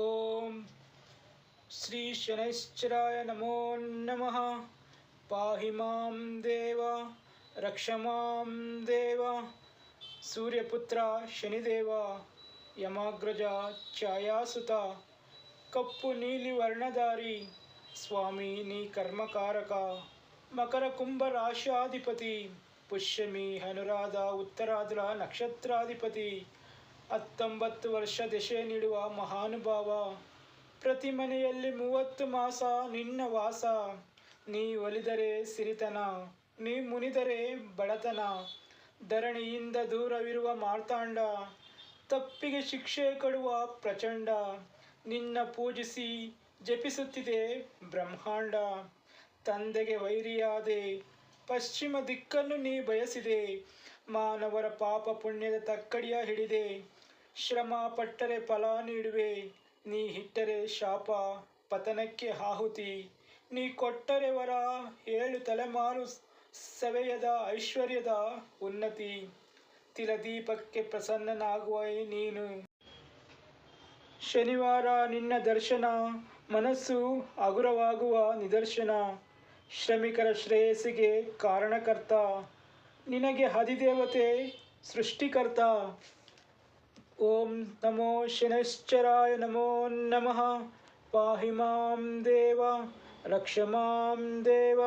ಓಂ ಶ್ರೀ ಶನೈಶ್ಚರಾಯ ನಮೋ ನಮಃ ಪಾಹಿ ಮಾಂ ದೇವ ರಕ್ಷ ಮಾಂ ದೇವ ಸೂರ್ಯಪುತ್ರ ಶನಿದೇವ ಯಮಾಗ್ರಜ ಛಾಯಾಸುತ ಕಪ್ಪು ನೀಲಿ ವರ್ಣಧಾರಿ ಸ್ವಾಮಿ ನೀ ಕರ್ಮಕಾರಕ ಮಕರ ಕುಂಭ ರಾಶಾಧಿಪತಿ ಪುಷ್ಯಮಿ ಅನುರಾಧ ಉತ್ತರಾದ್ರ ನಕ್ಷತ್ರಾಧಿಪತಿ ಹತ್ತೊಂಬತ್ತು ವರ್ಷ ದೆಶೆ ನೀಡುವ ಮಹಾನುಭಾವ. ಪ್ರತಿ ಮನೆಯಲ್ಲಿ ಮೂವತ್ತು ಮಾಸ ನಿನ್ನ ವಾಸ. ನೀ ಒಲಿದರೆ ಸಿರಿತನ, ನೀ ಮುನಿದರೆ ಬಡತನ. ಧರಣಿಯಿಂದ ದೂರವಿರುವ ಮಾರ್ತಾಂಡ, ತಪ್ಪಿಗೆ ಶಿಕ್ಷೆ ಕೊಡುವ ಪ್ರಚಂಡ. ನಿನ್ನ ಪೂಜಿಸಿ ಜಪಿಸುತ್ತಿದೆ ಬ್ರಹ್ಮಾಂಡ. ತಂದೆಗೆ ವೈರಿಯಾದೆ ಪಶ್ಚಿಮ ದಿಕ್ಕನ್ನು ನೀ ಬಯಸಿದೆ. ಮಾನವರ ಪಾಪ ಪುಣ್ಯದ ತಕ್ಕಡಿಯ ಹಿಡಿದೆ. ಶ್ರಮ ಪಟ್ಟರೆ ಫಲ ನೀಡುವೆ. ನೀ ಹಿಟ್ಟರೆ ಶಾಪ, ಪತನಕ್ಕೆ ಆಹುತಿ. ನೀ ಕೊಟ್ಟರೆ ವರ, ಏಳು ತಲೆಮಾರು ಸವೆಯದ ಐಶ್ವರ್ಯದ ಉನ್ನತಿ. ತಿಲದೀಪಕ್ಕೆ ಪ್ರಸನ್ನನಾಗುವ ನೀನು. ಶನಿವಾರ ನಿನ್ನ ದರ್ಶನ, ಮನಸ್ಸು ಹಗುರವಾಗುವ ನಿದರ್ಶನ. ಶ್ರಮಿಕರ ಶ್ರೇಯಸ್ಸಿಗೆ ಕಾರಣಕರ್ತ ನಿನಗೆ ಅಧಿದೇವತೆ ಸೃಷ್ಟಿಕರ್ತ ಓಂ ನಮೋ ಶನೈಶ್ಚರಾಯ ನಮೋ ನಮಃ ಪಾಹಿ ಮಾಂ ದೇವ ರಕ್ಷ ಮಾಂ ದೇವ